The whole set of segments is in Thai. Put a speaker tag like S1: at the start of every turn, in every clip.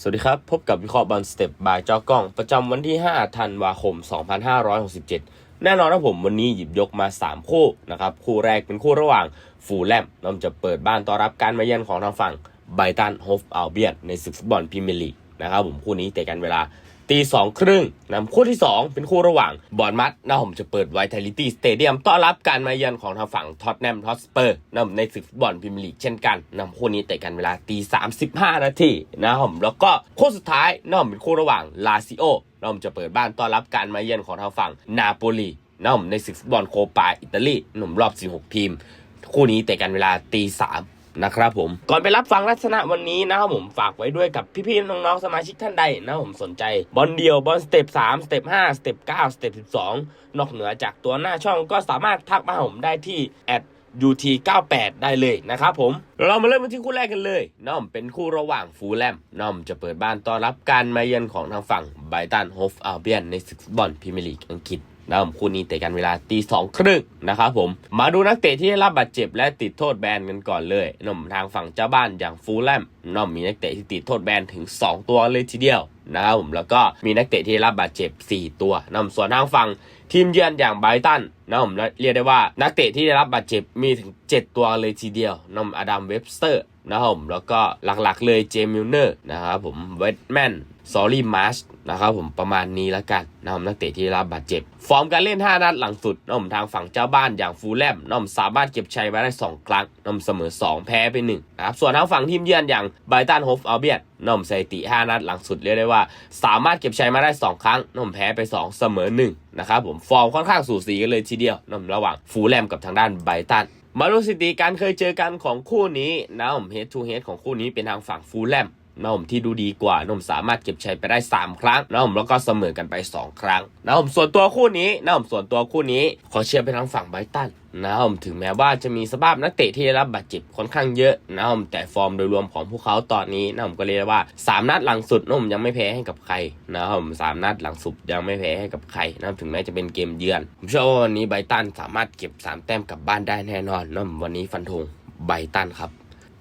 S1: สวัสดีครับ พบกับวิเคราะห์บอลสเต็ปบายเจ้ากล้อง ประจำวันที่ 5 ธันวาคม 2567 แน่นอนนะผมวันนี้หยิบยกมา 3 คู่นะครับ คู่แรกเป็นคู่ระหว่างฟูลแลมนำจะเปิดบ้านต้อนรับการมาเยือนของทางฝั่งไบตันโฮฟอัลเบียนในศึกฟุตบอลพรีเมียร์ลีกนะครับผมคู่นี้เตะกันเวลา ตีสองครึ่งนะคู่ที่ 2 เป็นคู่ระหว่างบอร์นมัดนะผมจะเปิดไวท์ a ลิตี้สเตเดียมต้อนรับการมาเยือนของทางฝั่งท็อตแนมทอสเปอร์นะผมในศึกฟุตบอลพรีเมียร์ลีกเช่นกันนะคู่นี้เตะกันเวลาตีสามสิบห้านาทีนะครับผมแล้วก็คู่สุดท้ายนะผมเป็นคู่ระหว่างลาซิโอนะผมจะเปิดบ้านต้อนรับการมาเยือนของทางฝั่งนาโปลีนะผมในศึกฟุตบอลโคปาอิตาลีหนุ่มรอบ 16 ทีม คู่นี้เตะกันเวลาตีสาม นะครับผมก่อนไปรับฟังลักษณะวันนี้นะครับผมฝากไว้ด้วยกับพี่ๆน้องๆสมาชิกท่านใดนะผมสนใจบอลเดียวบอลสเต็ปสามสเต็ปห้าสเต็ปเก้าสเต็ปสิบสองนอกเหนือจากตัวหน้าช่องก็สามารถทักมาหาผมได้ที่แอด UT98 ได้เลยนะครับผม เรามาเริ่มกันที่คู่แรกกันเลยน้อมเป็นคู่ระหว่างฟูลแลมน้อมจะเปิดบ้านต้อนรับการมาเยือนของทางฝั่งไบตันโฮฟอัลเบียนในศึกบอลพรีเมียร์ลีกอังกฤษ นะครับคู่นี้เตะกันเวลาตีสองครึ่งนะครับผมมาดูนักเตะที่ได้รับบาดเจ็บและติดโทษแบนกันก่อนเลยนมทางฝั่งเจ้าบ้านอย่างฟูลแลมน้อมมีนักเตะที่ติดโทษแบนถึง 2 ตัวเลยทีเดียวนะครับผมแล้วก็มีนักเตะที่ได้รับบาดเจ็บ 4 ตัวนำส่วนทางฝั่งทีมเยือนอย่างไบรตันนะผมเรียกได้ว่านักเตะที่ได้รับบาดเจ็บมีถึง 7 ตัวเลยทีเดียวนำอดัมเว็บสเตอร์ นะครับผมแล้วก็หลักๆเลยเจมิลเนอร์นะครับผมเวดแมนซอรี่มาร์ชนะครับผมประมาณนี้แล้วกันนะครับนักเตะที่ได้รับบาดเจ็บ ฟอร์มการเล่น 5 นัดหลังสุดน้อมทางฝั่งเจ้าบ้านอย่างฟูลแลมน้อมสามารถเก็บชัยมาได้ 2 ครั้งน้อมเสมอ 2 แพ้ไป1นะครับส่วนทางฝั่งทีมเยือนอย่างไบตันโฮฟอัลเบียนน้อมสถิติ 5 นัดหลังสุดเรียกได้ว่า สามารถเก็บชัยมาได้ 2 ครั้งน้อมแพ้ไป 2 เสมอ1นะครับผมฟอร์มค่อนข้างสูสีกันเลยทีเดียวน้อมระหว่างฟูลแลมกับทางด้านไบตัน มาดูสถิติการเคยเจอกันของคู่นี้นะผมเฮดทูเฮดของคู่นี้เป็นทางฝั่งฟูลแลม นะผมที่ดูดีกว่านะผมสามารถเก็บชัยไปได้ 3 ครั้งนะผมแล้วก็เสมอกันไป 2 ครั้งนะผมส่วนตัวคู่นี้นะผมส่วนตัวคู่นี้ ขอเชียร์ไปทางฝั่งไบตันนะผมถึงแม้ว่าจะมีสภาพนักเตะที่ได้รับบาดเจ็บค่อนข้างเยอะนะผมแต่ฟอร์มโดยรวมของพวกเขาตอนนี้นะผมก็เรียกว่า 3 นัดหลังสุดนะผมยังไม่แพ้ให้กับใครนะผมสามนัดหลังสุดยังไม่แพ้ให้กับใครนะถึงแม้จะเป็นเกมเยือน ผมเชื่อว่าวันนี้ไบตันสามารถเก็บ 3 แต้มกลับบ้านได้แน่นอนนะผมวันนี้ฟันธงไบตันครับ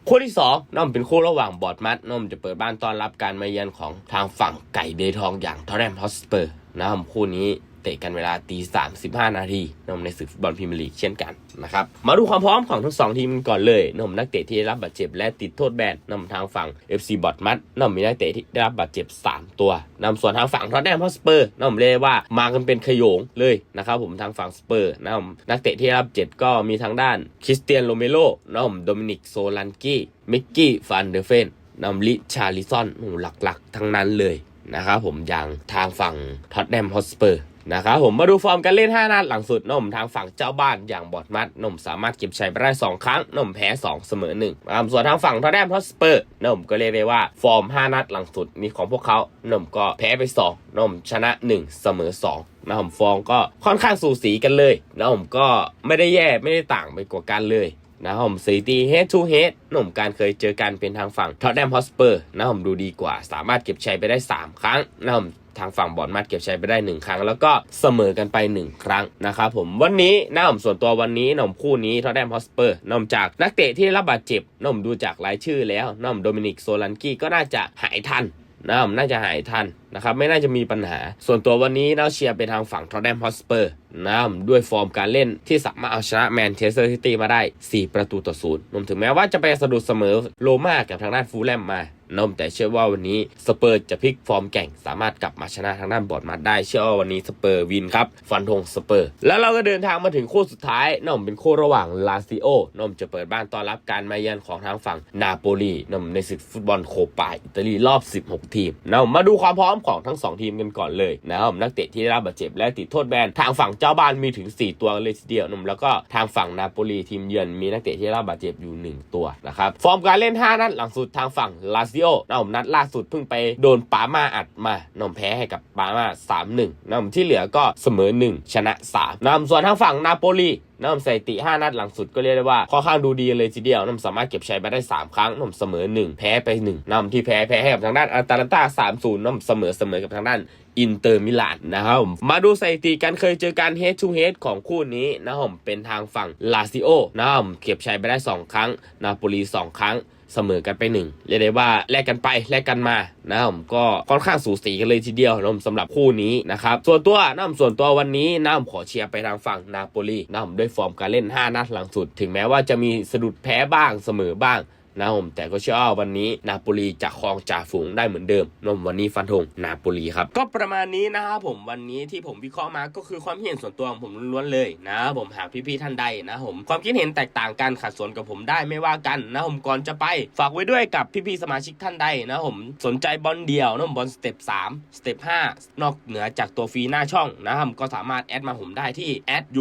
S1: คู่ที่2น้อมเป็นคู่ระหว่างบอดมัดน้อมจะเปิดบ้านต้อนรับการมาเยือนของทางฝั่งไก่เบทองอย่างทอร์แรมฮอสเปอร์นะครับคู่นี้ เตะกันเวลาตีสามสิบห้านาทีนมในศึกฟุตบอลพรีเมียร์ลีกเช่นกันนะครับมาดูความพร้อมของทั้งสองทีมก่อนเลยน้อมนักเตะที่ได้รับบาดเจ็บและติดโทษแบนน้อมทางฝั่ง FC บอร์ดมัดน้อมมีนักเตะที่ได้รับบาดเจ็บ 3 ตัวนำส่วนทางฝั่งทอร์แรมฮอสเปอร์น้อมเรียกว่ามากันเป็นขโยงเลยนะครับผมทางฝั่งสเปอร์น้อมนักเตะที่ได้รับเจ็บก็มีทางด้านคริสเตียนโรเมโรน้อมโดมินิกโซลันกี้มิกกี้ฟันเดอร์เฟนนำลิชาลิซอนโอ้โหหลักๆ ทั้งนั้นเลยนะครับผมอย่างทางฝั่งท็อตแนมฮอสเปอร์ นะครับผมมาดูฟอร์มการเล่น 5 นัดหลังสุดนมทางฝั่งเจ้าบ้านอย่างบอดมัดนมสามารถเก็บชัยไปได้ 2 ครั้งนมแพ้ 2 เสมอ1นะครับส่วนทางฝั่งทอแนมฮอสเปอร์นมก็เรียกได้ว่าฟอร์ม 5 นัดหลังสุดนี้ของพวกเขานมก็แพ้ไป 2นมชนะ 1 เสมอ 2นะครับฟอร์มก็ค่อนข้างสูสีกันเลยนะผมก็ไม่ได้แย่ไม่ได้ต่างไปกว่ากันเลยนะผมสถิติ head to head หนุ่มการเคยเจอกันเป็นทางฝั่งท็อตแนมฮอสเปอร์นะผมดูดีกว่า สามารถเก็บชัยไปได้ 3 ครั้งนะผม ทางฝั่งบอลมัดเก็บชัยไปได้ 1 ครั้ง แล้วก็เสมอกันไป 1 ครั้งนะครับผมวันนี้นะครับผมส่วนตัววันนี้นุ่มคู่นี้ทอตแดมฮอสเปอร์นอกจากนักเตะที่ได้รับบาดเจ็บนมดูจากรายชื่อแล้วนมโดมินิกโซลันกี้ก็น่าจะหายทันนะครับน่าจะหายทัน นะครับไม่น่าจะมีปัญหา ส่วนตัววันนี้เราเชียร์ไปทางฝั่งทอ t แ n มฮอสเปอร์นะด้วยฟอร์มการเล่นที่สามารถเอาชนะแมนเชสเตอร์ซิตี้มาได้ 4 ประตูต่อศูนย์รวมถึงแม้ว่าจะไปสะดุดเสมอโรม่ากับทางด้านฟูลแลมมานมแต่เชื่อว่าวันนี้สเปอร์จะพลิกฟอร์มแก่งสามารถกลับมาชนะทางด้านบอร์ดมาได้เชื่อว่าวันนี้สเปอร์วินครับฟันธงสเปอร์ แล้วเราก็เดินทางมาถึงคู่สุดท้ายนมเป็นคู่ระหว่างลาซิโอนมจะเปิดบ้านต้อนรับการมาเยือนของทางฝั่งนาโปลีนมในศึกฟุตบอลโคปาอิตาลีรอบ 16 ทีมนมมาดูความพร้อมของทั้ง 2 ทีมกันก่อนเลยนะครับนักเตะที่ได้รับบาดเจ็บและติดโทษแบนทางฝั่งเจ้าบ้านมีถึง 4 ตัวเลยทีเดียวนมแล้วก็ทางฝั่งนาโปลีทีมเยือนมีนักเตะที่ได้รับบาดเจ็บอยู่ 1 ตัวนะครับฟอร์มการเล่น 5 นัดหลังสุดทางฝั่งลาซิโอนมนัดล่าสุดเพิ่งไปโดนปามาอัดมานมแพ้ให้กับปามา3-1นมที่เหลือก็เสมอ 1 ชนะ3นำส่วนทางฝั่งนาโปลี น้ำสถิติ 5 นัดหลังสุดก็เรียกได้ว่าค่อนข้างดูดีเลยทีเดียวน้ำสามารถเก็บชัยไปได้ 3 ครั้งน้ำเสมอ 1 แพ้ไป 1น้ำที่แพ้แพ้ให้กับทางด้านอัตาลันตา3-0น้ำเสมอเสมอกับทางด้านอินเตอร์มิลานนะครับมาดูสถิติการเคยเจอการเฮดชูเฮดของคู่นี้นะครับผมเป็นทางฝั่งลาซิโอนะครับผมเก็บชัยไปได้ 2 ครั้ง นาโปลี 2 ครั้ง เสมอกันไปหนึ่งเรียกได้ว่าแลกกันไปแลกกันมานะผมก็ค่อนข้างสูสีกันเลยทีเดียวนะผมสำหรับคู่นี้นะครับส่วนตัวนะผมส่วนตัววันนี้นะผมขอเชียร์ไปทางฝั่งนาโปลีนะผมด้วยฟอร์มการเล่น 5 นัดหลังสุด ถึงแม้ว่าจะมีสะดุดแพ้บ้างเสมอบ้าง นะผมแต่ก็เชื่อว่าวันนี้นาโปลีจะครองจ่าฝูงได้เหมือนเดิมนมวันนี้ฟันธงนาโปลีครับ ก็ประมาณนี้นะครับผมวันนี้ที่ผมวิเคราะห์มาก็คือความคิดเห็นส่วนตัวของผมล้วนๆเลยนะผมหากพี่ๆท่านใดนะผมความคิดเห็นแตกต่างกันขัดสนกับผมได้ไม่ว่ากันนะผมก่อนจะไปฝากไว้ด้วยกับพี่ๆสมาชิกท่านใดนะผมสนใจบอลเดียวนะบผมบอลสเต็ป3สเต็ป5นอกเหนือจากตัวฟรีหน้าช่องนะครับก็สามารถแอดมาผมได้ที่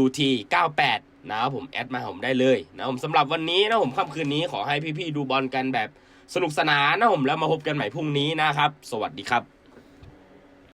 S1: @ut 98 นะครับผมแอดมาผมได้เลยนะผมสำหรับวันนี้นะผมค่ำคืนนี้ขอให้พี่ๆดูบอลกันแบบสนุกสนานนะผมแล้วมาพบกันใหม่พรุ่งนี้นะครับ สวัสดีครับ